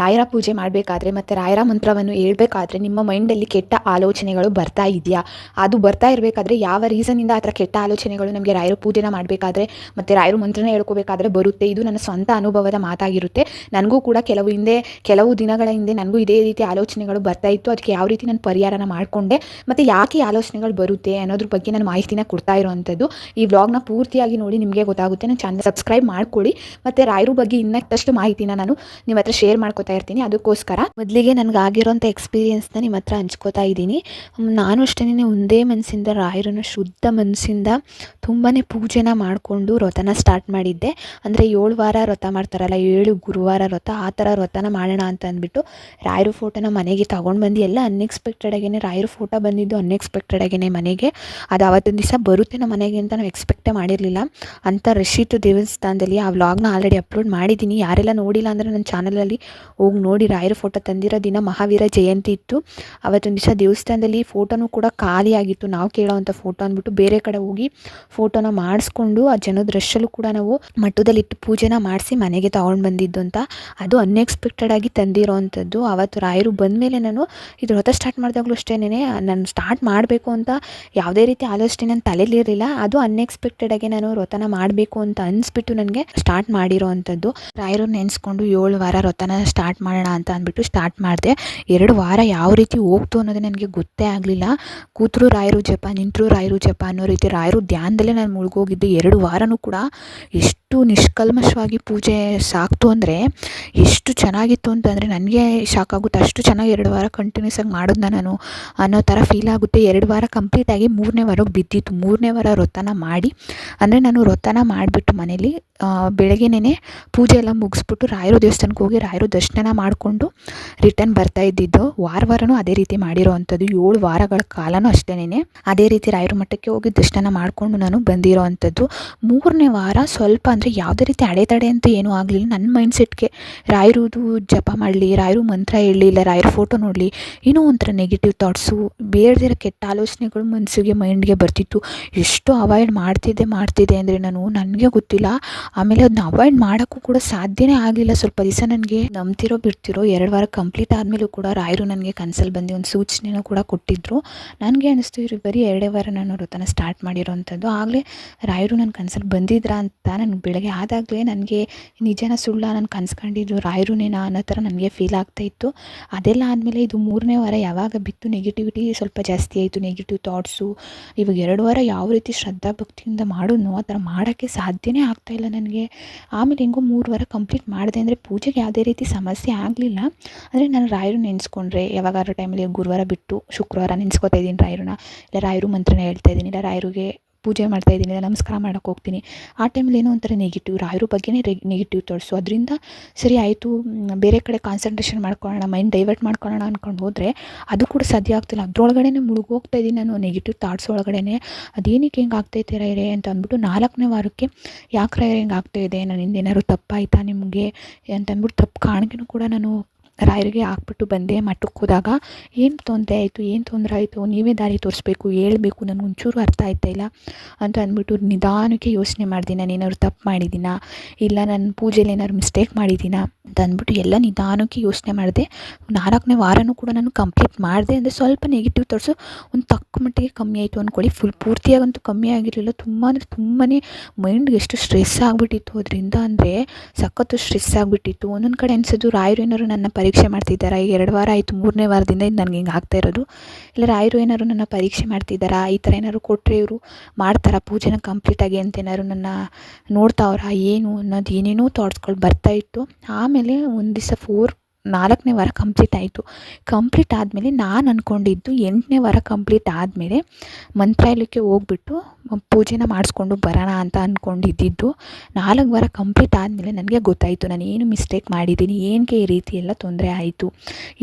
ರಾಯರ ಪೂಜೆ ಮಾಡಬೇಕಾದ್ರೆ ಮತ್ತು ರಾಯರ ಮಂತ್ರವನ್ನು ಹೇಳ್ಬೇಕಾದ್ರೆ ನಿಮ್ಮ ಮೈಂಡಲ್ಲಿ ಕೆಟ್ಟ ಆಲೋಚನೆಗಳು ಬರ್ತಾ ಇದೆಯಾ? ಅದು ಬರ್ತಾ ಇರಬೇಕಾದ್ರೆ ಯಾವ ರೀಸನಿಂದ ಆ ಥರ ಕೆಟ್ಟ ಆಲೋಚನೆಗಳು ನಮಗೆ ರಾಯರ ಪೂಜೆನ ಮಾಡಬೇಕಾದ್ರೆ ಮತ್ತು ರಾಯರ ಮಂತ್ರನ ಹೇಳ್ಕೋಬೇಕಾದ್ರೆ ಬರುತ್ತೆ? ಇದು ನನ್ನ ಸ್ವಂತ ಅನುಭವದ ಮಾತಾಗಿರುತ್ತೆ. ನನಗೂ ಕೂಡ ಕೆಲವು ಹಿಂದೆ, ಕೆಲವು ದಿನಗಳ ಹಿಂದೆ ನನಗೂ ಇದೇ ರೀತಿ ಆಲೋಚನೆಗಳು ಬರ್ತಾ ಇತ್ತು. ಅದಕ್ಕೆ ಯಾವ ರೀತಿ ನಾನು ಪರಿಹಾರನ ಮಾಡಿಕೊಂಡೆ? ಮತ್ತು ಯಾಕೆ ಆಲೋಚನೆಗಳು ಬರುತ್ತೆ ಅನ್ನೋದ್ರ ಬಗ್ಗೆ ನಾನು ಮಾಹಿತಿನ ಕೊಡ್ತಾ ಇರೋವಂಥದ್ದು. ಈ ವ್ಲಾಗ್ನ ಪೂರ್ತಿಯಾಗಿ ನೋಡಿ ನಿಮಗೆ ಗೊತ್ತಾಗುತ್ತೆ. ನಾನು ಚಾನಲ್ ಸಬ್ಸ್ಕ್ರೈಬ್ ಮಾಡ್ಕೊಳ್ಳಿ. ಮತ್ತು ರಾಯರ ಬಗ್ಗೆ ಇನ್ನಷ್ಟು ಮಾಹಿತಿನ ನಾನು ನಿಮ್ಮ ಹತ್ರ ಶೇರ್ ಮಾಡ್ಕೊತಾ ಇರ್ತೀನಿ. ಅದಕ್ಕೋಸ್ಕರ ಮೊದಲಿಗೆ ನನಗೆ ಆಗಿರೋಂಥ ಎಕ್ಸ್ಪೀರಿಯೆನ್ಸ್ನ ನಿಮ್ಮ ಹತ್ರ ಹಂಚ್ಕೋತಾ ಇದ್ದೀನಿ. ನಾನು ಅಷ್ಟೇ ಒಂದೇ ಮನಸ್ಸಿಂದ ರಾಯರನ್ನು ಶುದ್ಧ ಮನಸ್ಸಿಂದ ತುಂಬಾ ಪೂಜೆನ ಮಾಡಿಕೊಂಡು ವ್ರತನ ಸ್ಟಾರ್ಟ್ ಮಾಡಿದ್ದೆ. ಅಂದರೆ ಏಳು ವಾರ ವ್ರತ ಮಾಡ್ತಾರಲ್ಲ, ಏಳು ಗುರುವಾರ ವ್ರತ, ಆ ಥರ ವ್ರತನ ಮಾಡೋಣ ಅಂತ ಅಂದ್ಬಿಟ್ಟು ರಾಯರು ಫೋಟೋನ ಮನೆಗೆ ತೊಗೊಂಡು ಬಂದು ಎಲ್ಲ ಅನ್ಎಕ್ಸ್ಪೆಕ್ಟೆಡ್ ಆಗೇನೆ, ರಾಯರು ಫೋಟೋ ಬಂದಿದ್ದು ಅನ್ಎಕ್ಸ್ಪೆಕ್ಟೆಡ್ ಆಗೇನೆ ಮನೆಗೆ. ಅದು ಅವತ್ತಿನ ದಿವಸ ಬರುತ್ತೆ ನಮ್ಮ ಮನೆಗೆ ಅಂತ ನಾವು ಎಕ್ಸ್ಪೆಕ್ಟೇ ಮಾಡಿರಲಿಲ್ಲ. ಅಂತ ರಶೀತ್ ದೇವಸ್ಥಾನದಲ್ಲಿ ಆ ವ್ಲಾಗ್ನ ಆಲ್ರೆಡಿ ಅಪ್ಲೋಡ್ ಮಾಡಿದ್ದೀನಿ. ಯಾರೆಲ್ಲ ನೋಡಿಲ್ಲ ಅಂದರೆ ನನ್ನ ಚಾನಲಲ್ಲಿ ಹೋಗಿ ನೋಡಿ ರಾಯರ ಫೋಟೋ ತಂದಿರೋ ದಿನ ಮಹಾವೀರ ಜಯಂತಿ ಇತ್ತು. ಅವತ್ತೊಂದು ದಿವಸ ದೇವಸ್ಥಾನದಲ್ಲಿ ಫೋಟೋನೂ ಕೂಡ ಖಾಲಿಯಾಗಿತ್ತು. ನಾವು ಕೇಳೋವಂಥ ಫೋಟೋ ಅಂದ್ಬಿಟ್ಟು ಬೇರೆ ಕಡೆ ಹೋಗಿ ಫೋಟೋನ ಮಾಡಿಸ್ಕೊಂಡು ಆ ಜನದ ರಶಲ್ಲೂ ಕೂಡ ನಾವು ಮಠದಲ್ಲಿಟ್ಟು ಪೂಜೆನ ಮಾಡಿಸಿ ಮನೆಗೆ ತೊಗೊಂಡು ಬಂದಿದ್ದು ಅಂತ. ಅದು ಅನ್ಎಕ್ಸ್ಪೆಕ್ಟೆಡ್ ಆಗಿ ತಂದಿರೋವಂಥದ್ದು. ಅವತ್ತು ರಾಯರು ಬಂದಮೇಲೆ ನಾನು ಇದ್ರ ಹೊತ್ತ ಸ್ಟಾರ್ಟ್ ಮಾಡಿದಾಗಲೂ ಅಷ್ಟೇ ನಾನು ಸ್ಟಾರ್ಟ್ ಮಾಡಬೇಕು ಅಂತ ಯಾವುದೇ ರೀತಿ ಆಲೋಚನೆ ನನ್ನ ತಲೆಯಲ್ಲಿರಲಿಲ್ಲ ಅದು ಅನ್ಎಕ್ಸ್ಪೆಕ್ಟೆಡ್ ಆಗಿ ನಾನು ವ್ರತನ ಮಾಡಬೇಕು ಅಂತ ಅನಿಸ್ಬಿಟ್ಟು ನನಗೆ ಸ್ಟಾರ್ಟ್ ಮಾಡಿರೋವಂಥದ್ದು. ರಾಯರು ನೆನೆಸ್ಕೊಂಡು ಏಳು ವಾರ ವ್ರತನ ಸ್ಟಾರ್ಟ್ ಮಾಡೋಣ ಅಂತ ಅಂದ್ಬಿಟ್ಟು ಸ್ಟಾರ್ಟ್ ಮಾಡಿದೆ. ಎರಡು ವಾರ ಯಾವ ರೀತಿ ಹೋಗ್ತು ಅನ್ನೋದೇ ನನಗೆ ಗೊತ್ತೇ ಆಗಲಿಲ್ಲ. ಕೂತರು ರಾಯರು ಜಪ, ನಿಂತರು ರಾಯರು ಜಪ ಅನ್ನೋ ರೀತಿ ರಾಯರು ಧ್ಯಾನದಲ್ಲೇ ನಾನು ಮುಳುಗೋಗಿದ್ದೆ ಎರಡು ವಾರನೂ ಕೂಡ ಎಷ್ಟು ನಿಷ್ಕಲ್ಮಶವಾಗಿ ಪೂಜೆ ಸಾಕ್ತು ಅಂದರೆ ಎಷ್ಟು ಚೆನ್ನಾಗಿತ್ತು ಅಂತಂದರೆ ನನಗೆ ಶಾಕ್ ಅಷ್ಟು ಚೆನ್ನಾಗಿ ಎರಡು ವಾರ ಕಂಟಿನ್ಯೂಸ್ ಆಗಿ ಮಾಡಿದ್ನ ನಾನು ಅನ್ನೋ ಥರ ಫೀಲ್ ಆಗುತ್ತೆ. ಎರಡು ವಾರ ಕಂಪ್ಲೀಟಾಗಿ ಮೂರನೇ ವಾರಕ್ಕೆ ಬಿದ್ದಿತ್ತು. ಮೂರನೇ ವಾರ ವ್ರತನ ಮಾಡಿ, ಅಂದರೆ ನಾನು ವ್ರತನ ಮಾಡಿಬಿಟ್ಟು ಮನೇಲಿ ಬೆಳಗ್ಗೆನೇ ಪೂಜೆ ಎಲ್ಲ ಮುಗಿಸ್ಬಿಟ್ಟು ರಾಯರು ದೇವಸ್ಥಾನಕ್ಕೆ ಹೋಗಿ ರಾಯರು ದರ್ಶನ ಮಾಡಿಕೊಂಡು ರಿಟರ್ನ್ ಬರ್ತಾ ಇದ್ದಿದ್ದು. ವಾರ ವಾರನೂ ಅದೇ ರೀತಿ ಮಾಡಿರೋ ಅಂಥದ್ದು ಏಳು ವಾರಗಳ ಕಾಲನೂ ಅಷ್ಟೇನೆ ಅದೇ ರೀತಿ ರಾಯರು ಮಠಕ್ಕೆ ಹೋಗಿ ದರ್ಶನ ಮಾಡಿಕೊಂಡು ನಾನು ಬಂದಿರೋ ಅಂಥದ್ದು ಮೂರನೇ ವಾರ ಸ್ವಲ್ಪ ಅಂದರೆ ಯಾವುದೇ ರೀತಿ ಅಡೆತಡೆ ಅಂತ ಏನೂ ಆಗಲಿಲ್ಲ. ನನ್ನ ಮೈಂಡ್ ಸೆಟ್ಗೆ ರಾಯರುದು ಜಪ ಮಾಡಲಿ, ರಾಯರು ಮಂತ್ರ ಹೇಳಲಿ, ಇಲ್ಲ ರಾಯರ ಫೋಟೋ ನೋಡಲಿ, ಏನೋ ಒಂಥರ ನೆಗೆಟಿವ್ ಥಾಟ್ಸು ಬೇರೆದಿರೋ ಕೆಟ್ಟ ಆಲೋಚನೆಗಳು ಮನಸ್ಸಿಗೆ ಮೈಂಡ್ಗೆ ಬರ್ತಿತ್ತು. ಎಷ್ಟು ಅವಾಯ್ಡ್ ಮಾಡ್ತಿದ್ದೆ ಮಾಡ್ತಿದ್ದೆ ಅಂದರೆ ನಾನು, ನನಗೆ ಗೊತ್ತಿಲ್ಲ. ಆಮೇಲೆ ಅದನ್ನ ಅವಾಯ್ಡ್ ಮಾಡೋಕ್ಕೂ ಕೂಡ ಸಾಧ್ಯನೇ ಆಗಲಿಲ್ಲ ಸ್ವಲ್ಪ ದಿವಸ ನನಗೆ. ನಂಬ್ತಿರೋ, ಬಿಡ್ತಿರೋ, ಎರಡು ವಾರ ಕಂಪ್ಲೀಟ್ ಆದಮೇಲೂ ಕೂಡ ರಾಯರು ನನಗೆ ಕನ್ಸಲ್ಲಿ ಬಂದು ಒಂದು ಸೂಚನೆನೂ ಕೂಡ ಕೊಟ್ಟಿದ್ದರು ನನಗೆ ಅನಿಸ್ತು, ಇವ್ರು ಬರೀ ಎರಡೇ ವಾರ ನಾನು ವೃತ್ತನ ಸ್ಟಾರ್ಟ್ ಮಾಡಿರೋವಂಥದ್ದು ಆಗಲೇ ರಾಯರು ನನ್ನ ಕನ್ಸಲ್ಲಿ ಬಂದಿದ್ರಾ ಅಂತ ನನಗೆ ಬೆಳಗ್ಗೆ ಆದಾಗಲೇ ನನಗೆ ನಿಜನ ಸುಳ್ಳ ನಾನು ಕನ್ಸ್ಕೊಂಡಿದ್ದು ರಾಯರುನೇನಾ ಅನ್ನೋ ಥರ ನನಗೆ ಫೀಲ್ ಆಗ್ತಾ ಇತ್ತು. ಅದೆಲ್ಲ ಆದಮೇಲೆ ಇದು ಮೂರನೇ ವಾರ ಯಾವಾಗ ಬಿತ್ತು ನೆಗೆಟಿವಿಟಿ ಸ್ವಲ್ಪ ಜಾಸ್ತಿ ಆಯಿತು ನೆಗೆಟಿವ್ ಥಾಟ್ಸು ಇವಾಗ ಎರಡು ವಾರ ಯಾವ ರೀತಿ ಶ್ರದ್ಧಾ ಭಕ್ತಿಯಿಂದ ಮಾಡೋನು ಆ ಥರ ಮಾಡೋಕ್ಕೆ ಸಾಧ್ಯನೇ ಆಗ್ತಾಯಿಲ್ಲ ನನಗೆ. ಆಮೇಲೆ ಹೆಂಗೋ ಮೂರು ವಾರ ಕಂಪ್ಲೀಟ್ ಮಾಡಿದೆ ಅಂದರೆ ಪೂಜೆಗೆ ಯಾವುದೇ ರೀತಿ ಸಮಸ್ಯೆ ಆಗಲಿಲ್ಲ. ಅಂದರೆ ನಾನು ರಾಯರು ನೆನೆಸ್ಕೊಂಡ್ರೆ, ಯಾವಾಗಾದ್ರೂ ಟೈಮಲ್ಲಿ ಗುರುವಾರ ಬಿಟ್ಟು ಶುಕ್ರವಾರ ನೆನೆಸ್ಕೊತಾ ಇದ್ದೀನಿ ರಾಯರನ್ನ ಇಲ್ಲ ರಾಯರು ಮಂತ್ರನ ಹೇಳ್ತಾ ಇದ್ದೀನಿ, ಇಲ್ಲ ರಾಯರಿಗೆ ಪೂಜೆ ಮಾಡ್ತಾ ಇದ್ದೀನಿ ನಮಸ್ಕಾರ ಮಾಡೋಕ್ಕೆ ಹೋಗ್ತೀನಿ. ಆ ಟೈಮಲ್ಲಿ ಏನೋ ಒಂಥರ ನೆಗೆಟಿವ್ ರಾಯರ ಬಗ್ಗೆನೇ ನೆಗೆಟಿವ್ ಥಾಟ್ಸು ಅದರಿಂದ ಸರಿ ಆಯಿತು ಬೇರೆ ಕಡೆ ಕಾನ್ಸಂಟ್ರೇಷನ್ ಮಾಡ್ಕೊಳ್ಳೋಣ ಮೈಂಡ್ ಡೈವರ್ಟ್ ಮಾಡ್ಕೊಳ್ಳೋಣ ಅಂದ್ಕೊಂಡು ಹೋದರೆ ಅದು ಕೂಡ ಸಾಧ್ಯ ಆಗ್ತಿಲ್ಲ. ಅದ್ರೊಳಗಡೆ ಮುಳುಗೋಗ್ತಾ ಇದ್ದೀನಿ ನಾನು ನೆಗೆಟಿವ್ ಥಾಟ್ಸ್ ಒಳಗಡೆ ಅದೇನಕ್ಕೆ ಹಿಂಗೆ ಆಗ್ತೈತೆ ರೈರೆ ಅಂತ ಅಂದ್ಬಿಟ್ಟು ನಾಲ್ಕನೇ ವಾರಕ್ಕೆ ಯಾಕೆ ರೈರೆ ಹೆಂಗೆ ಆಗ್ತಾ ಇದೆ? ಹಿಂದೇನಾದ್ರು ಏನಾದ್ರು ತಪ್ಪಾಯ್ತಾ ನಿಮಗೆ? ಅಂತ ಅಂದ್ಬಿಟ್ಟು ತಪ್ಪು ಕಾಣಿಕೆನೂ ಕೂಡ ನಾನು ರಾಯರಿಗೆ ಹಾಕ್ಬಿಟ್ಟು ಬಂದೆ ಮಠಕ್ಕೆ ಹೋದಾಗ, ಏನು ತೊಂದರೆ ಆಯಿತು? ಏನು ತೊಂದರೆ ಆಯಿತು? ನೀವೇ ದಾರಿ ತೋರಿಸ್ಬೇಕು, ಹೇಳಬೇಕು, ನನಗೆ ಒಂಚೂರು ಅರ್ಥ ಆಯ್ತಾ ಇಲ್ಲ? ಅಂತ ಅಂದ್ಬಿಟ್ಟು ನಿಧಾನಕ್ಕೆ ಯೋಚನೆ ಮಾಡಿದೆ, ನಾನು ಏನಾದ್ರು ತಪ್ಪು ಮಾಡಿದ್ದೀನಾ? ಇಲ್ಲ ನನ್ನ ಪೂಜೆಲಿ ಏನಾದ್ರು ಮಿಸ್ಟೇಕ್ ಮಾಡಿದ್ದೀನಾ? ಅಂತ ಅಂದ್ಬಿಟ್ಟು ಎಲ್ಲ ನಿಧಾನಕ್ಕೆ ಯೋಚನೆ ಮಾಡಿದೆ. ನಾಲ್ಕನೇ ವಾರನೂ ಕೂಡ ನಾನು ಕಂಪ್ಲೀಟ್ ಮಾಡಿದೆ, ಅಂದರೆ ಸ್ವಲ್ಪ ನೆಗೆಟಿವ್ ತೋರಿಸು, ಒಂದು ತಕ್ಕ ಮಟ್ಟಿಗೆ ಕಮ್ಮಿ ಆಯಿತು ಅಂದ್ಕೊಳ್ಳಿ ಫುಲ್ ಪೂರ್ತಿಯಾಗಂತೂ ಕಮ್ಮಿ ಆಗಿರಲಿಲ್ಲ. ತುಂಬ ಅಂದರೆ ತುಂಬಾ ಮೈಂಡ್ಗೆ ಎಷ್ಟು ಸ್ಟ್ರೆಸ್ ಆಗಿಬಿಟ್ಟಿತ್ತು. ಅದರಿಂದ ಅಂದರೆ ಸಖತ್ತು ಸ್ಟ್ರೆಸ್ ಆಗಿಬಿಟ್ಟಿತ್ತು. ಒಂದೊಂದು ಕಡೆ ಅನಿಸೋದು, ರಾಯರು ಏನಾದ್ರು ನನ್ನ ಪರೀಕ್ಷೆ ಮಾಡ್ತಿದ್ದಾರಾ? ಈಗ ಎರಡು ವಾರ ಆಯಿತು, ಮೂರನೇ ವಾರದಿಂದ ಇದು ನನಗೆ ಹಿಂಗೆ ಆಗ್ತಾ ಇರೋದು. ಇಲ್ಲ ರಾಯರು ಏನಾದ್ರು ನನ್ನ ಪರೀಕ್ಷೆ ಮಾಡ್ತಿದ್ದಾರಾ? ಈ ಥರ ಏನಾದ್ರು ಕೊಟ್ಟರೆ ಇವರು ಮಾಡ್ತಾರಾ? ಪೂಜೆನ ಕಂಪ್ಲೀಟಾಗಿ ಅಂತ ಏನಾದ್ರು ನನ್ನ ನೋಡ್ತಾವ್ರಾ ಏನು ಅನ್ನೋದು ಏನೇನೋ ಥಾಟ್ಸ್ಗಳು ಬರ್ತಾ ಇತ್ತು. ಆಮೇಲೆ ಒಂದು ದಿವಸ ಫೋರ್ ನಾಲ್ಕನೇ ವಾರ ಕಂಪ್ಲೀಟ್ ಆಯಿತು. ಕಂಪ್ಲೀಟ್ ಆದಮೇಲೆ ನಾನು ಅಂದ್ಕೊಂಡಿದ್ದು ಎಂಟನೇ ವಾರ ಕಂಪ್ಲೀಟ್ ಆದಮೇಲೆ ಮಂತ್ರಾಲಯಕ್ಕೆ ಹೋಗ್ಬಿಟ್ಟು ಪೂಜೆನ ಮಾಡಿಸ್ಕೊಂಡು ಬರೋಣ ಅಂತ ಅಂದ್ಕೊಂಡಿದ್ದಿದ್ದು ನಾಲ್ಕು ವಾರ ಕಂಪ್ಲೀಟ್ ಆದಮೇಲೆ ನನಗೆ ಗೊತ್ತಾಯಿತು. ನಾನು ಏನು ಮಿಸ್ಟೇಕ್ ಮಾಡಿದ್ದೀನಿ ಏನಕ್ಕೆ ಈ ರೀತಿ ಎಲ್ಲ ತೊಂದರೆ ಆಯಿತು.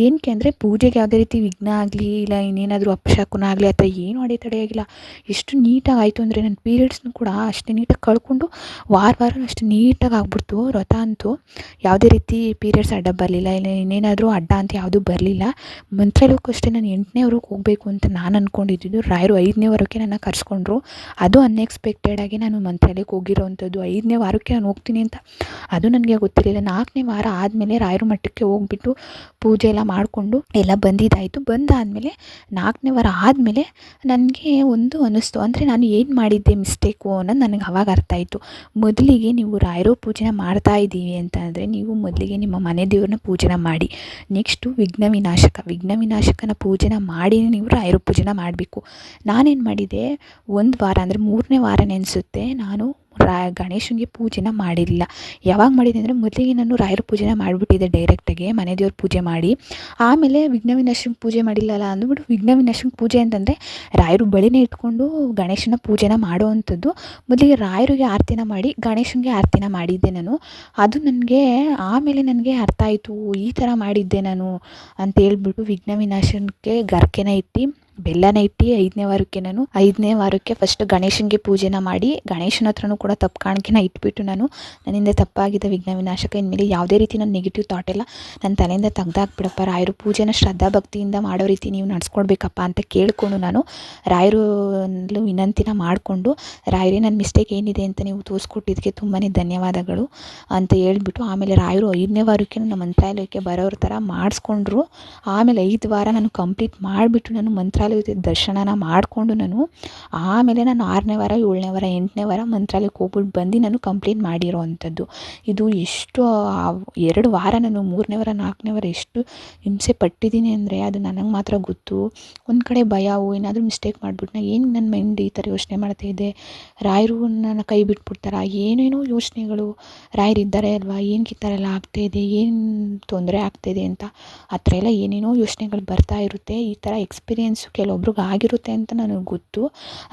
ಏನಕ್ಕೆ ಅಂದರೆ ಪೂಜೆಗೆ ಯಾವುದೇ ರೀತಿ ವಿಘ್ನ ಆಗಲಿ ಇಲ್ಲ ಇನ್ನೇನಾದರೂ ಅಪಶಕುನ ಆಗಲಿ ಅಥವಾ ಏನು ಅಡೆತಡೆ ಆಗಿಲ್ಲ. ಎಷ್ಟು ನೀಟಾಗಿ ಆಯಿತು ಅಂದರೆ ನನ್ನ ಪೀರಿಯಡ್ಸ್ನು ಕೂಡ ಅಷ್ಟೇ ನೀಟಾಗಿ ಕಳ್ಕೊಂಡು ವಾರ ವಾರ ಅಷ್ಟು ನೀಟಾಗಿ ಆಗ್ಬಿಡ್ತು. ವ್ರತ ಅಂತೂ ಯಾವುದೇ ರೀತಿ ಪೀರಿಯಡ್ಸ್ ಅಡ್ಡ ಬರಲಿಲ್ಲ, ಇಲ್ಲ ಇನ್ನೇನಾದರೂ ಅಡ್ಡ ಅಂತ ಯಾವುದೂ ಬರಲಿಲ್ಲ. ಮಂತ್ರಾಲಯಕ್ಕೂ ಅಷ್ಟೇ ನಾನು ಎಂಟನೇ ವಾರಕ್ಕೆ ಹೋಗಬೇಕು ಅಂತ ನಾನು ಅಂದ್ಕೊಂಡಿದ್ದು ರಾಯರು ಐದನೇ ವಾರಕ್ಕೆ ನನ್ನ ಕರೆಸ್ಕೊಂಡ್ರು. ಅದು ಅನ್ಎಕ್ಸ್ಪೆಕ್ಟೆಡಾಗಿ ನಾನು ಮಂತ್ರಾಲಯಕ್ಕೆ ಹೋಗಿರೋವಂಥದ್ದು ಐದನೇ ವಾರಕ್ಕೆ ನಾನು ಹೋಗ್ತೀನಿ ಅಂತ. ಅದು ನನಗೆ ಗೊತ್ತಿರಲಿಲ್ಲ. ನಾಲ್ಕನೇ ವಾರ ಆದಮೇಲೆ ರಾಯರು ಮಠಕ್ಕೆ ಹೋಗ್ಬಿಟ್ಟು ಪೂಜೆ ಎಲ್ಲ ಮಾಡಿಕೊಂಡು ಎಲ್ಲ ಬಂದಿದ್ದಾಯಿತು. ಬಂದಾದಮೇಲೆ ನಾಲ್ಕನೇ ವಾರ ಆದಮೇಲೆ ನನಗೆ ಒಂದು ಅನ್ನಿಸ್ತು ಅಂದರೆ ನಾನು ಏನು ಮಾಡಿದ್ದೆ ಮಿಸ್ಟೇಕು ಅನ್ನೋದು ನನಗೆ ಅವಾಗ ಅರ್ಥ ಆಯಿತು. ಮೊದಲಿಗೆ ನೀವು ರಾಯರು ಪೂಜೆನ ಮಾಡ್ತಾ ಇದ್ದೀವಿ ಅಂತ ಅಂದರೆ ನೀವು ಮೊದಲಿಗೆ ನಿಮ್ಮ ಮನೆ ದೇವ್ರನ್ನ ಪೂಜೆನ ಮಾಡಿ. ನೆಕ್ಸ್ಟು ವಿಘ್ನ ವಿನಾಶಕ ವಿಘ್ನ ವಿನಾಶಕನ ಪೂಜೆನ ಮಾಡಿ ನೀವು ರಾಯರ ಪೂಜೆನ ಮಾಡಬೇಕು. ನಾನೇನು ಮಾಡಿದೆ? ಒಂದು ವಾರ ಅಂದರೆ ಮೂರನೇ ವಾರ ಅನಿಸುತ್ತೆ ನಾನು ರಾ, ಗಣೇಶನಿಗೆ ಪೂಜೆನ ಮಾಡಿರಲಿಲ್ಲ. ಯಾವಾಗ ಮಾಡಿದೆ ಅಂದರೆ ಮೊದಲಿಗೆ ನಾನು ರಾಯರ ಪೂಜೆನ ಮಾಡಿಬಿಟ್ಟಿದ್ದೆ ಡೈರೆಕ್ಟಾಗಿ ಮನೆ ದೇವ್ರ ಪೂಜೆ ಮಾಡಿ. ಆಮೇಲೆ ವಿಘ್ನ ವಿನಾಶನ ಪೂಜೆ ಮಾಡಿಲ್ಲಲ್ಲ ಅಂದ್ಬಿಟ್ಟು ವಿಘ್ನ ವಿನಾಶನ ಪೂಜೆ ಅಂತಂದರೆ ರಾಯರು ಬಳಿನೇ ಇಟ್ಕೊಂಡು ಗಣೇಶನ ಪೂಜೆನ ಮಾಡುವಂಥದ್ದು. ಮೊದಲಿಗೆ ರಾಯರಿಗೆ ಆರತಿನ ಮಾಡಿ, ಗಣೇಶನಿಗೆ ಆರತಿನ ಮಾಡಿದ್ದೆ ನಾನು. ಅದು ನನಗೆ ಆಮೇಲೆ ನನಗೆ ಅರ್ಥ ಆಯಿತು, ಈ ಥರ ಮಾಡಿದ್ದೆ ನಾನು ಅಂತ ಹೇಳ್ಬಿಟ್ಟು ವಿಘ್ನ ವಿನಾಶನಕ್ಕೆ ಗರ್ಕೆನ ಇಟ್ಟು ಬೆಲ್ಲನ ಇಟ್ಟು ಐದನೇ ವಾರಕ್ಕೆ ನಾನು, ಐದನೇ ವಾರಕ್ಕೆ ಫಸ್ಟ್ ಗಣೇಶನಿಗೆ ಪೂಜೆನ ಮಾಡಿ, ಗಣೇಶನ ಹತ್ರನೂ ಕೂಡ ತಪ್ಪು ಕಾಣಿಕೆನ ಇಟ್ಬಿಟ್ಟು ನಾನು ನನ್ನಿಂದ ತಪ್ಪಾಗಿದ್ದ ವಿಘ್ನ ವಿನಾಶಕ ಇನ್ಮೇಲೆ ಯಾವುದೇ ರೀತಿ ನನ್ನ ನೆಗೆಟಿವ್ ಥಾಟ್ ಎಲ್ಲ ನನ್ನ ತಲೆಯಿಂದ ತೆಗ್ದಾಕ್ಬಿಡಪ್ಪ. ರಾಯರು ಪೂಜೆನ ಶ್ರದ್ಧಾ ಭಕ್ತಿಯಿಂದ ಮಾಡೋ ರೀತಿ ನೀವು ನಡ್ಸ್ಕೊಡ್ಬೇಕಪ್ಪ ಅಂತ ಕೇಳಿಕೊಂಡು ನಾನು ರಾಯರು ವಿನಂತಿನ ಮಾಡಿಕೊಂಡು, ರಾಯರೇ ನನ್ನ ಮಿಸ್ಟೇಕ್ ಏನಿದೆ ಅಂತ ನೀವು ತೋರಿಸ್ಕೊಟ್ಟಿದ್ದಕ್ಕೆ ತುಂಬಾ ಧನ್ಯವಾದಗಳು ಅಂತ ಹೇಳ್ಬಿಟ್ಟು ಆಮೇಲೆ ರಾಯರು ಐದನೇ ವಾರಕ್ಕೆ ನನ್ನ ಮಂತ್ರಾಲಯಕ್ಕೆ ಬರೋರ ಥರ ಮಾಡಿಸ್ಕೊಂಡ್ರು. ಆಮೇಲೆ ಐದು ವಾರ ನಾನು ಕಂಪ್ಲೀಟ್ ಮಾಡಿಬಿಟ್ಟು ನಾನು ಮಂತ್ರಾಲಯದ ದರ್ಶನನ ಮಾಡಿಕೊಂಡು ನಾನು ಆಮೇಲೆ ನಾನು ಆರನೇ ವಾರ, ಏಳನೇ ವಾರ, ಎಂಟನೇ ವಾರ ಮಂತ್ರಾಲಯಕ್ಕೆ ಹೋಗ್ಬಿಟ್ಟು ಬಂದು ನಾನು ಕಂಪ್ಲೀಟ್ ಮಾಡಿರೋ ಅಂಥದ್ದು ಇದು ಎಷ್ಟು ಎರಡು ವಾರ ನಾನು ಮೂರನೇ ವಾರ, ನಾಲ್ಕನೇ ವಾರ ಎಷ್ಟು ಹಿಂಸೆ ಪಟ್ಟಿದ್ದೀನಿ ಅಂದರೆ ಅದು ನನಗೆ ಮಾತ್ರ ಗೊತ್ತು. ಒಂದು ಕಡೆ ಭಯವು ಏನಾದರೂ ಮಿಸ್ಟೇಕ್ ಮಾಡಿಬಿಟ್ನ ಏನು ನನ್ನ ಮೈಂಡ್ ಈ ಥರ ಯೋಚನೆ ಮಾಡ್ತಾ ಇದೆ? ರಾಯರು ನನ್ನ ಕೈ ಬಿಟ್ಬಿಡ್ತಾರ? ಏನೇನೋ ಯೋಚನೆಗಳು ರಾಯರು ಇದ್ದಾರೆ ಅಲ್ವಾ? ಏನು ಎಲ್ಲ ಆಗ್ತಾ ಇದೆ? ಏನು ತೊಂದರೆ ಆಗ್ತಾಯಿದೆ ಅಂತ? ಆ ಥರ ಎಲ್ಲ ಏನೇನೋ ಯೋಚನೆಗಳು ಬರ್ತಾ ಇರುತ್ತೆ. ಈ ಥರ ಎಕ್ಸ್ಪೀರಿಯೆನ್ಸು ಕೆಲವೊಬ್ರಿಗೆ ಆಗಿರುತ್ತೆ ಅಂತ ನನಗೆ ಗೊತ್ತು.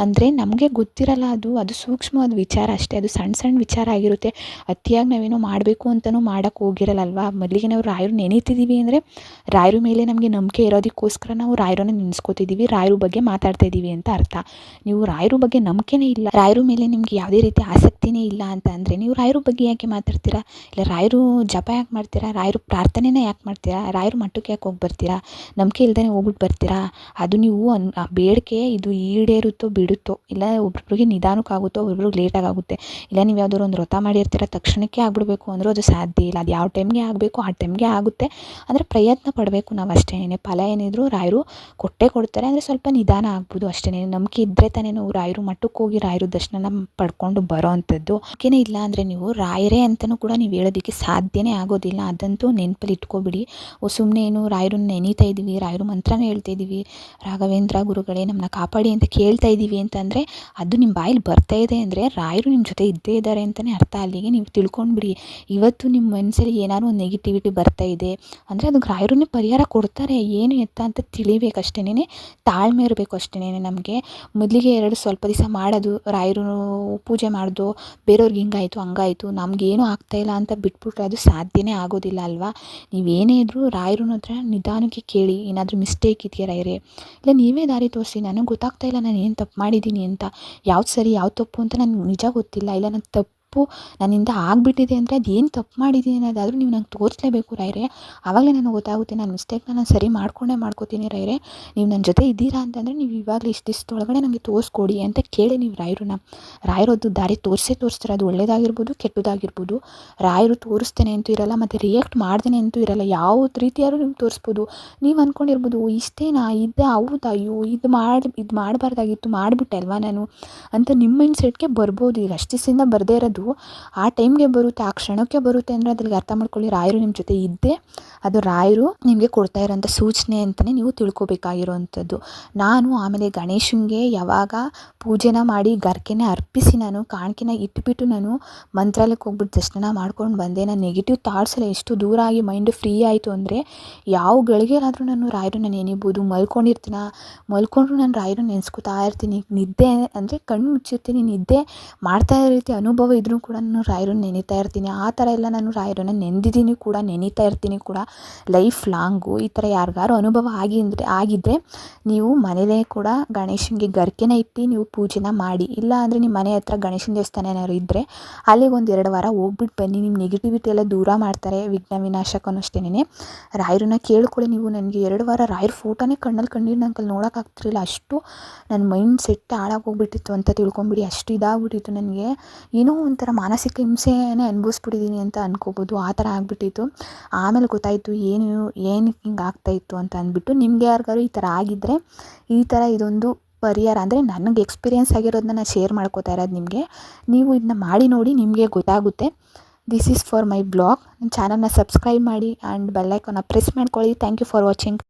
ಅಂದರೆ ನಮಗೆ ಗೊತ್ತಿರಲ್ಲ ಅದು ಅದು ಸೂಕ್ಷ್ಮವಾದ ವಿಚಾರ ಅಷ್ಟೇ. ಅದು ಸಣ್ಣ ಸಣ್ಣ ವಿಚಾರ ಆಗಿರುತ್ತೆ. ಅತಿಯಾಗಿ ನಾವೇನೋ ಮಾಡಬೇಕು ಅಂತಲೂ ಮಾಡೋಕ್ಕೆ ಹೋಗಿರಲ್ಲವಾ ಮೊದಲಿಗೆ ನಾವು ರಾಯರು ನೆನೀತಿದ್ದೀವಿ ಅಂದರೆ ರಾಯರು ಮೇಲೆ ನಮಗೆ ನಂಬಿಕೆ ಇರೋದಕ್ಕೋಸ್ಕರ ನಾವು ರಾಯರನ್ನ ನೆನೆಸ್ಕೋತಿದ್ದೀವಿ ರಾಯರ ಬಗ್ಗೆ ಮಾತಾಡ್ತಾ ಇದ್ದೀವಿ ಅಂತ ಅರ್ಥ. ನೀವು ರಾಯರ ಬಗ್ಗೆ ನಂಬಿಕೆನೇ ಇಲ್ಲ. ರಾಯರ ಮೇಲೆ ನಿಮಗೆ ಯಾವುದೇ ರೀತಿ ಆಸಕ್ತಿನೇ ಇಲ್ಲ ಅಂತ ಅಂದರೆ ನೀವು ರಾಯರ ಬಗ್ಗೆ ಯಾಕೆ ಮಾತಾಡ್ತೀರಾ? ಇಲ್ಲ ರಾಯರು ಜಪ ಯಾಕೆ ಮಾಡ್ತೀರಾ? ರಾಯರು ಪ್ರಾರ್ಥನೆನೇ ಯಾಕೆ ಮಾಡ್ತೀರಾ? ರಾಯರು ಮಠಕ್ಕೆ ಯಾಕೆ ಹೋಗಿ ಬರ್ತೀರಾ ನಂಬಿಕೆ ಇಲ್ದೇ ಹೋಗ್ಬಿಟ್ಟು ಬರ್ತೀರಾ? ಅದು ನೀವು ಅನ್, ಆ ಬೇಡಿಕೆ ಇದು ಈಡೇರುತ್ತೋ ಬಿಡುತ್ತೋ, ಇಲ್ಲ ಒಬ್ರೊಬ್ರಿಗೆ ನಿಧಾನಕ್ಕಾಗುತ್ತೋ, ಒಬ್ರೊಬ್ರಿಗೆ ಲೇಟಾಗಿ ಆಗುತ್ತೆ ಇಲ್ಲ ನೀವು ಯಾವ್ದಾದ್ರು ಒಂದು ವ್ರತ ಮಾಡಿರ್ತೀರ ತಕ್ಷಣಕ್ಕೆ ಆಗ್ಬಿಡ್ಬೇಕು ಅಂದರೂ ಅದು ಸಾಧ್ಯ ಇಲ್ಲ. ಅದು ಯಾವ ಟೈಮ್ಗೆ ಆಗಬೇಕು, ಆ ಟೈಮ್ಗೆ ಆಗುತ್ತೆ. ಅಂದರೆ ಪ್ರಯತ್ನ ಪಡಬೇಕು ನಾವು ಅಷ್ಟೇನೆ ಫಲ ಏನಿದ್ರು ರಾಯರು ಕೊಟ್ಟೇ ಕೊಡ್ತಾರೆ. ಅಂದರೆ ಸ್ವಲ್ಪ ನಿಧಾನ ಆಗ್ಬೋದು ಅಷ್ಟೇ. ನಂಬಿಕೆ ಇದ್ದರೆ ತಾನೇ ನಾವು ರಾಯರು ಮಟ್ಟಕ್ಕೆ ಹೋಗಿ ರಾಯರು ದರ್ಶನ ಪಡ್ಕೊಂಡು ಬರೋ ಅಂಥದ್ದು ಇಲ್ಲ ಅಂದರೆ ನೀವು ರಾಯರೇ ಅಂತಲೂ ಕೂಡ ನೀವು ಹೇಳೋದಕ್ಕೆ ಸಾಧ್ಯನೇ ಆಗೋದಿಲ್ಲ. ಅದಂತೂ ನೆನಪಲ್ಲಿ ಇಟ್ಕೊಬಿಡಿ. ಸುಮ್ಮನೆ ಏನು ರಾಯರನ್ನ ನೆನೀತಾ ಇದ್ದೀವಿ, ರಾಯರು ಮಂತ್ರನೇ ಹೇಳ್ತಾ ಇದ್ದೀವಿ. ರಾಘವೇಂದ್ರ ಗುರುಗಳೇ ನಮ್ಮನ್ನ ಕಾಪಾಡಿ ಅಂತ ಕೇಳ್ತಾ ಇದ್ದೀವಿ ಅಂತಂದರೆ, ಅದು ನಿಮ್ಮ ಬಾಯಲ್ಲಿ ಬರ್ತಾ ಇದೆ ಅಂದರೆ ರಾಯರು ನಿಮ್ಮ ಜೊತೆ ಇದ್ದೇ ಇದ್ದಾರೆ ಅಂತಲೇ ಅರ್ಥ ಅಲ್ಲಿಗೆ. ನೀವು ತಿಳ್ಕೊಂಡ್ಬಿಡಿ. ಇವತ್ತು ನಿಮ್ಮ ಮನಸ್ಸಲ್ಲಿ ಏನಾದ್ರು ಒಂದು ನೆಗೆಟಿವಿಟಿ ಬರ್ತಾ ಇದೆ ಅಂದರೆ ಅದಕ್ಕೆ ರಾಯರನ್ನೇ ಪರಿಹಾರ ಕೊಡ್ತಾರೆ. ಏನು ಎತ್ತ ಅಂತ ತಿಳಿಬೇಕು ಅಷ್ಟೇನೆ ತಾಳ್ಮೆ ಇರಬೇಕು ಅಷ್ಟೇನೆ ನಮಗೆ. ಮೊದಲಿಗೆ ಎರಡು ಸ್ವಲ್ಪ ದಿವಸ ಮಾಡೋದು, ರಾಯರು ಪೂಜೆ ಮಾಡೋದು, ಬೇರೆಯವ್ರಿಗೆ ಹಿಂಗಾಯಿತು, ಹಂಗಾಯಿತು, ನಮಗೇನು ಆಗ್ತಾಯಿಲ್ಲ ಅಂತ ಬಿಟ್ಬಿಟ್ರೆ ಅದು ಸಾಧ್ಯನೇ ಆಗೋದಿಲ್ಲ ಅಲ್ವಾ? ನೀವೇನೇ ಇದ್ದರೂ ರಾಯರನ್ನ ಹತ್ರ ನಿಧಾನಕ್ಕೆ ಕೇಳಿ, ಏನಾದರೂ ಮಿಸ್ಟೇಕ್ ಇದೆಯಾ ರಾಯರೇ? ಇಲ್ಲ, ನೀವೇ ದಾರಿ ತೋರಿಸಿ ನನಗೆ ಗೊತ್ತಾಗ್ತಾ ಇಲ್ಲ, ನಾನು ಏನು ತಪ್ಪು ಮಾಡಿದ್ದೀನಿ ಅಂತ. ಯಾವ್ದು ಸರಿ, ಯಾವ್ದು ತಪ್ಪು ಅಂತ ನನಗೆ ನಿಜ ಗೊತ್ತಿಲ್ಲ. ಇಲ್ಲ, ನಾನು ತಪ್ಪು ನನ್ನಿಂದ ಆಗಿಬಿಟ್ಟಿದೆ ಅಂದರೆ ಅದೇನು ತಪ್ಪು ಮಾಡಿದ್ದೀನಿ ಅನ್ನೋದಾದರೂ ನೀವು ನಂಗೆ ತೋರಿಸ್ಲೇಬೇಕು ರೈರೆ. ಆವಾಗಲೇ ನನಗೆ ಗೊತ್ತಾಗುತ್ತೆ ನಾನು ಮಿಸ್ಟೇಕ್ನ ನಾನು ಸರಿ ಮಾಡ್ಕೊಂಡೇ ಮಾಡ್ಕೋತೀನಿ ರೈರೆ. ನೀವು ನನ್ನ ಜೊತೆ ಇದ್ದೀರಾ ಅಂತಂದರೆ ನೀವು ಇವಾಗಲೇ ಇಷ್ಟು ದಿವಸದೊಳಗಡೆ ನನಗೆ ತೋರಿಸ್ಕೊಡಿ ಅಂತ ಕೇಳಿ ನೀವು ರಾಯರನ್ನ ರಾಯರದ್ದು ದಾರಿ ತೋರಿಸೇ ತೋರಿಸ್ತಾರೆ, ಅದು ಒಳ್ಳೆಯದಾಗಿರ್ಬೋದು ಕೆಟ್ಟದಾಗಿರ್ಬೋದು. ರಾಯರು ತೋರಿಸ್ತೇನೆ ಅಂತೂ ಇರಲ್ಲ, ಮತ್ತು ರಿಯಾಕ್ಟ್ ಮಾಡ್ದೇನೆ ಅಂತೂ ಇರಲ್ಲ, ಯಾವ ರೀತಿಯಾದ್ರೂ ನಿಮ್ಗೆ ತೋರಿಸ್ಬೋದು. ನೀವು ಅಂದ್ಕೊಂಡಿರ್ಬೋದು ಇಷ್ಟೇನಾ, ಇದು ಹೌದಾ, ಅಯ್ಯೋ, ಇದು ಮಾಡಿ, ಇದು ಮಾಡಬಾರ್ದಾಗಿತ್ತು, ಮಾಡಿಬಿಟ್ಟೆ ಅಲ್ವಾ ನಾನು ಅಂತ ನಿಮ್ಮ ಮೈಂಡ್ ಸೆಟ್ಗೆ ಬರ್ಬೋದು. ಈಗ ಅಷ್ಟಿಸಿಂದ ಬರದೇ ಇರೋದು ಆ ಟೈಮ್ಗೆ ಬರುತ್ತೆ, ಆ ಕ್ಷಣಕ್ಕೆ ಬರುತ್ತೆ ಅಂದರೆ ಅದ್ರಲ್ಲಿ ಅರ್ಥ ಮಾಡ್ಕೊಳ್ಳಿ, ರಾಯರು ನಿಮ್ಮ ಜೊತೆ ಇದ್ದೆ, ಅದು ರಾಯರು ನಿಮಗೆ ಕೊಡ್ತಾ ಇರೋಂಥ ಸೂಚನೆ ಅಂತಲೇ ನೀವು ತಿಳ್ಕೊಬೇಕಾಗಿರೋವಂಥದ್ದು ನಾನು ಆಮೇಲೆ ಗಣೇಶನಿಗೆ ಯಾವಾಗ ಪೂಜೆನ ಮಾಡಿ ಗರ್ಕೆನ ಅರ್ಪಿಸಿ ನಾನು, ಕಾಣಿಕೆನ ಇಟ್ಬಿಟ್ಟು ನಾನು ಮಂತ್ರಾಲಯಕ್ಕೆ ಹೋಗ್ಬಿಟ್ಟು ದರ್ಶನ ಮಾಡ್ಕೊಂಡು ಬಂದೆ. ನಾನು ನೆಗೆಟಿವ್ ಥಾಟ್ಸ್ ಎಲ್ಲ ಎಷ್ಟು ದೂರ ಆಗಿ ಮೈಂಡು ಫ್ರೀ ಆಯಿತು ಅಂದರೆ, ಯಾವ ಗಳಿಗೆಲಾದರೂ ನಾನು ರಾಯರು ನಾನು ನೆನಿಬೋದು, ಮಲ್ಕೊಂಡಿರ್ತೀನ? ಮಲ್ಕೊಂಡ್ರು ನಾನು ರಾಯರು ನೆನೆಸ್ಕೊತಾ ಇರ್ತೀನಿ. ನಿದ್ದೆ ಅಂದರೆ ಕಣ್ಣು ಮುಚ್ಚಿರ್ತೀನಿ, ನಿದ್ದೆ ಮಾಡ್ತಾ ಇರೋ ರೀತಿ ಅನುಭವ ಇದ್ರೂ ಕೂಡ ನಾನು ರಾಯರನ್ನ ನೆನೀತಾ ಇರ್ತೀನಿ. ಆ ಥರ ಎಲ್ಲ ನಾನು ರಾಯರನ್ನ ನೆನೆದಿದ್ದೀನಿ ಕೂಡ, ನೆನೀತಾ ಇರ್ತೀನಿ ಕೂಡ ಲೈಫ್ ಲಾಂಗು ಈ ಥರ ಯಾರಿಗಾರು ಅನುಭವ ಆಗಿದ್ರೆ ಆಗಿದ್ದರೆ ನೀವು ಮನೆಯಲ್ಲೇ ಕೂಡ ಗಣೇಶನಿಗೆ ಗರಿಕೆನ ಇಟ್ಟು ನೀವು ಪೂಜೆನ ಮಾಡಿ. ಇಲ್ಲ ಅಂದರೆ ನಿಮ್ಮ ಮನೆ ಹತ್ರ ಗಣೇಶನ ದೇವಸ್ಥಾನ ಏನಾದ್ರು ಇದ್ದರೆ ಅಲ್ಲಿಗೆ ಒಂದು ಎರಡು ವಾರ ಹೋಗ್ಬಿಟ್ಟು ಬನ್ನಿ. ನಿಮ್ಮ ನೆಗೆಟಿವಿಟಿ ಎಲ್ಲ ದೂರ ಮಾಡ್ತಾರೆ ವಿಘ್ನ ವಿನಾಶಕನೂ ಅಷ್ಟೇನೆ ರಾಯರನ್ನ ಕೇಳ್ಕೊಳ್ಳಿ ನೀವು. ನನಗೆ ಎರಡು ವಾರ ರಾಯರ ಫೋಟೋನೇ ಕಣ್ಣಲ್ಲಿ ಕಣ್ಣೀರು ನಂಗಲ್ಲಿ ನೋಡೋಕ್ಕಾಗ್ತಿರಲಿಲ್ಲ ಅಷ್ಟು ನನ್ನ ಮೈಂಡ್ ಸೆಟ್ ಹಾಳಾಗೋಗ್ಬಿಟ್ಟಿತ್ತು ಅಂತ ತಿಳ್ಕೊಂಬಿಡಿ. ಅಷ್ಟು ಇದಾಗ್ಬಿಟ್ಟಿತ್ತು ನನಗೆ. ಏನೋ ಒಂಥರ ಮಾನಸಿಕ ಹಿಂಸೆನೇ ಅನುಭವಿಸ್ಬಿಟ್ಟಿದ್ದೀನಿ ಅಂತ ಅನ್ಕೋಬೋದು. ಆ ಥರ ಆಗಿಬಿಟ್ಟಿತ್ತು. ಆಮೇಲೆ ಗೊತ್ತಾಯಿತು ಏನು ಏನಕ್ಕೆ ಹಿಂಗೆ ಆಗ್ತಾಯಿತ್ತು ಅಂತ ಅಂದ್ಬಿಟ್ಟು ನಿಮಗೆ ಯಾರಿಗಾರು ಈ ಥರ ಆಗಿದ್ದರೆ ಈ ಥರ ಇದೊಂದು ಪರಿಹಾರ ಅಂದರೆ ನನಗೆ ಎಕ್ಸ್ಪೀರಿಯೆನ್ಸ್ ಆಗಿರೋದನ್ನ ನಾನು ಶೇರ್ ಮಾಡ್ಕೋತಾ ಇರೋದು ನಿಮಗೆ. ನೀವು ಇದನ್ನ ಮಾಡಿ ನೋಡಿ ನಿಮಗೆ ಗೊತ್ತಾಗುತ್ತೆ. This is for my blog ನನ್ನ ಚಾನಲ್ನ ಸಬ್ಸ್ಕ್ರೈಬ್ ಮಾಡಿ ಆ್ಯಂಡ್ ಬೆಲ್ಲೈಕನ್ನ ಪ್ರೆಸ್ ಮಾಡ್ಕೊಳ್ಳಿ. Thank you for watching